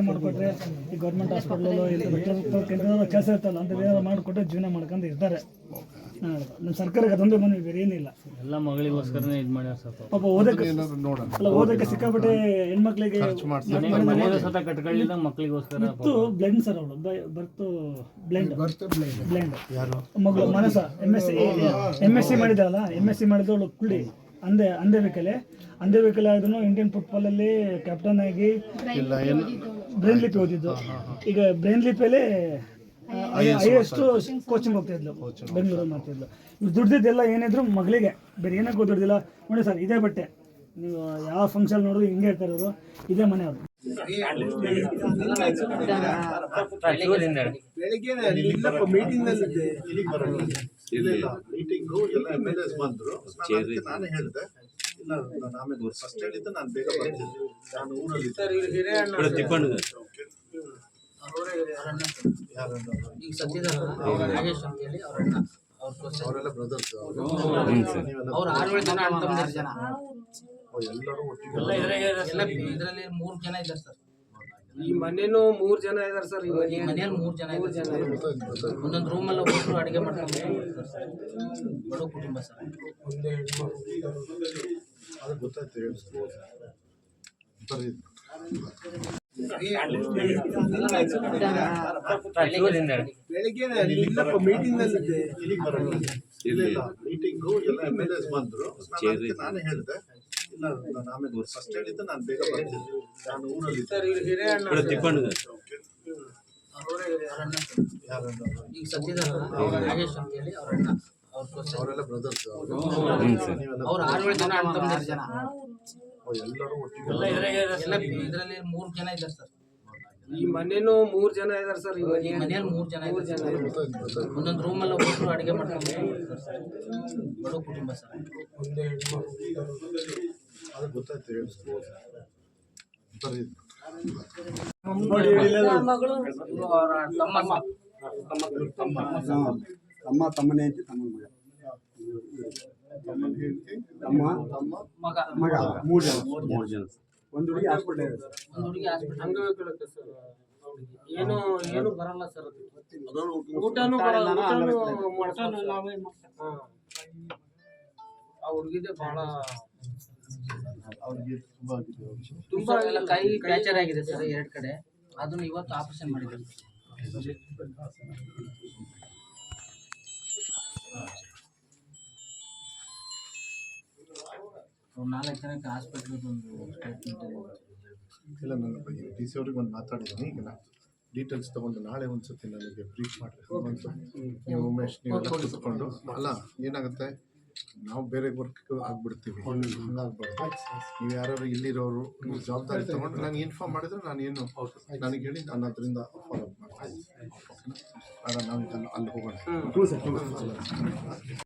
ಮಾಡಿಕೊಟ್ರೆ ಈ ಗೌರ್ಮೆಂಟ್ ಹಾಸ್ಪಿಟ್ಲಲ್ಲೋ ಇಲ್ಲ ಕೇಂದ್ರದಲ್ಲೋ ಕೆಲಸ ಇರ್ತಲ್ಲ ಅಂತ ಏನಾದ್ರು ಮಾಡಿಕೊಟ್ರೆ ಜೀವನ ಮಾಡ್ಕೊಂಡು ಇರ್ತಾರೆ. ನಮ್ಮ ಸರ್ಕಾರಕ್ಕೆ ಅದೊಂದೇ ಮನೆ ಬೇರೆ ಏನಿಲ್ಲ. ಎಲ್ಲ ಮಗಳಿಗೋಸ್ಕರನೇ ಇದು ಮಾಡ್ಯಾರ ಸರ್ ಪಾಪ. ಓದಕ್ಕೆ ಅಲ್ಲ ಓದಕ್ಕೆ ಸಿಕ್ಕಾಪಟ್ಟೆ ಹೆಣ್ಮಕ್ಳಿಗೆ ಕಟ್ಕೊಳ್ಳಿಲ್ಲ ಮಕ್ಕಳಿಗೋಸ್ಕರ ಮತ್ತು ಬ್ಲೆಂಡ್ ಸರ್ ಅವಳು ಬರ್ತು ಬ್ಲೆಂಡ್. ಬ್ಲೆಂಡ್. ಯಾರು? ಮಗಳು ಮನಸ M S C M S C ಮಾಡಿದಾಳಲ್ಲ M S C ಮಾಡಿದವಳು ಕುಳ್ಳಿ ಅಂದೆ ಅಂದೇ ಅಂಧವಿಕಲೆ ಆದ್ರೂ ಇಂಡಿಯನ್ ಫುಟ್ಬಾಲಲ್ಲಿ ಕ್ಯಾಪ್ಟನ್ ಆಗಿ ಇಲ್ಲ ಬ್ರೈನ್ ಲಿಪಿ ಓದಿದ್ದು. ಈಗ ಬ್ರೈನ್ ಲಿಪಿಯಲ್ಲಿ ಎಸ್ ಕೋಚಿಂಗ್ ಹೋಗ್ತಾ ಇದ್ಲು. ಬೆಂಗಳೂರು ಮಾಡ್ತಿದ್ಲು ಇವ್ರು ದುಡ್ದಿದ್ದೆಲ್ಲ ಏನಿದ್ರು ಮಗಳಿಗೆ. ಬೇರೆ ಏನಕ್ಕೂ ದುಡ್ದಿಲ್ಲ ನೋಡಿ ಸರ್ ಇದೇ ಬಟ್ಟೆ. ನೀವು ಯಾವ ಫಂಕ್ಷನ್ ನೋಡಿದ್ರು ಹಿಂಗೆ ಹೇಳ್ತಾ ಇರೋದು. ಇದೇ ಮನೆ ಅವರು ಬೆಳಿಗ್ಗೆ ಇಲ್ಲಪ್ಪ ಮೀಟಿಂಗ್ ಬಂದ್ರು. ನಾನೇ ಹೇಳಿದೆ. ಇಲ್ಲ ನಾನು ಆಮೇಲೆ ಫಸ್ಟ್ ಹೇಳಿದ್ದು ನಾನು ಬೇಗ ಬರ್ತೀನಿ. ನಾನು ಊರಲ್ಲಿ ಈಗ ಸದ್ಯದಲ್ಲ ಅವ್ರ ನಾಗೇಶ್ ಅಂತ ಹೇಳಿ ಅವ್ರ ಅಣ್ಣ. ಅವ್ರ ಅವರೆಲ್ಲ ಬ್ರದರ್ಸ್ ನೀವೆಲ್ಲ ಅವ್ರ ಆರು ಜನ ಅಣ್ಣ ಜನ. ಎಲ್ಲರೂ ಒಟ್ಟಿಗೆ ಇದರಲ್ಲಿ ಮೂರು ಜನ ಇದ್ದಾರೆ ಸರ್. ಈ ಮನೇನು ಮೂರ್ ಜನ ಇದಾರೆ ಸರ್ ಇವಾಗ ಈ ಮನೆಯಲ್ಲಿ. ಮೂರು ಜನ ಒಂದೊಂದು ರೂಮ್ ಗೊತ್ತಾಯ್ತು ಗೊತ್ತಾಯ್ತು ಒಂದೊಂದು ರೂಮಲ್ಲಿ ಒಬ್ಬರು ಅಡುಗೆ ಮಾಡ್ಕೊಂಡು ಸರ್. ಬಡ ಕುಟುಂಬ ಸರ್. ಅದು ಗೊತ್ತಾಯ್ತು ಹೇಳಿ ಮೀಟಿಂಗ್ನಲ್ಲಿ ಇಲ್ಲ ಇಲ್ಲ ಮೀಟಿಂಗು ಎಲ್ಲ ಎಂ ಎಲ್ ಎಸ್ ಬಂದ್ರು ನಾನು ಹೇಳಿದೆ ಇಲ್ಲ ನಾನು ಆಮೇಲೆ ಫಸ್ಟ್ ಹೇಳಿದ್ದು ನಾನು ಬೇಗ ಬರ್ತೀನಿ ನಾನು ಊರಲ್ಲಿ ಈಗ ಸದ್ಯದ ನಾಗೇಶ್ ಅಂತ ಹೇಳಿ ಅವರೆಲ್ಲ ಬ್ರದರ್ಸ್ ಆರು ಜನ ಜನ ಎಲ್ಲರೂ ಒಟ್ಟಿಗೆ ಇದರಲ್ಲಿ ಮೂರು ಜನ ಇದ್ದಾರೆ ಸರ್. ಈ ಮನೇನು ಮೂರ್ ಜನ ಇದಾರೆ ಸರ್ ಇವಾಗ ಈ ಮನೆಯಲ್ಲಿ ಮೂರು ಜನ ಇದ್ದಾರೆ ಒಂದೊಂದು ರೂಮ್ ಅಲ್ಲಿ ಒಂದೊಂದು ರೂಮಲ್ಲಿ ಒಬ್ಬರು ಅಡುಗೆ ಮಾಡ್ಕೊಂಡು ಬಡ ಕುಟುಂಬ ಸರ್. ಅದು ಗೊತ್ತಾಯ್ತು ಹೇಳಿ ತಮ್ಮ ತಮ್ಮ ತಮ್ಮನೇ ಅಂತ ತಮ್ಮನ ತಮ್ಮನ ತಮ್ಮ ತಮ್ಮ ಮಗ. ಮಗ. ಮೂರು ಜನ. ಮೂರು ಜನ. ಒಂದು ಹುಡುಗಿ ಹಾಸ್ಪಿಟಲ್ ಇದೆ ಸರ್ ಒಂದು ಹುಡುಗಿ ಹಾಸ್ಪಿಟಲ್ ಕೇಳುತ್ತೆ ಸರ್. ಏನು ಏನು ಬರಲ್ಲ ಸರ್ ಅದು. ಊಟನೂ ಬರಲ್ಲ. ಊಟನೂ ಮಾಡ್ಸಲ್ಲ ಹಾ. ಆ ಹುಡುಗಿದೆ ಬಹಳ ಅವ್ರಿಗೆ ತುಂಬಾ ಆಗಿದೆ. ತುಂಬಾ ಎಲ್ಲ ಕೈ ಫ್ರಾಕ್ಚರ್ ಆಗಿದೆ ಸರ್ ಎರಡ್ ಕಡೆ. ಅದನ್ನ ಇವತ್ತು ಆಪರೇಷನ್ ಮಾಡಿದ್ದಾರೆ ನಾಲ್ಕು ಜನಕ್ಕೆ ಹಾಸ್ಪಿಟ್ಲಿಗೆ ಒಂದು ಸ್ಟೇಟ್ಮೆಂಟ್ ಇಲ್ಲ ನಾನು ಡಿ ಸಿ ಅವ್ರಿಗೆ ಒಂದು ಮಾತಾಡಿದ್ದೀನಿ. ಈಗ ನಾನು ಡೀಟೇಲ್ಸ್ ತಗೊಂಡು ನಾಳೆ ಒಂದ್ಸತಿ ನನಗೆ ಬ್ರೀಫ್ ಮಾಡಿ ಒಂದು ನೀವು ಉಮೇಶ್ ನೀವೆಲ್ಲ ಕೂತ್ಕೊಂಡು. ಅಲ್ಲ ಏನಾಗುತ್ತೆ? ನಾವು ಬೇರೆ ವರ್ಕ್ ಆಗ್ಬಿಡ್ತೀವಿ. ಹಂಗಾಗ್ಬಾರ್ದು. ನೀವು ಯಾರು ಇಲ್ಲಿರೋರು ನೀವು ಜವಾಬ್ದಾರಿ ತಗೊಂಡು ನನಗೆ ಇನ್ಫಾರ್ಮ್ ಮಾಡಿದ್ರೆ ನಾನು ಏನು ನನಗೆ ಹೇಳಿ ನಾನು ಅದರಿಂದ ಫಾಲೋ ಅಪ್ ಮಾಡ್ತೀನಿ ನಾವು ಅಲ್ಲಿ ಹೋಗೋಣ.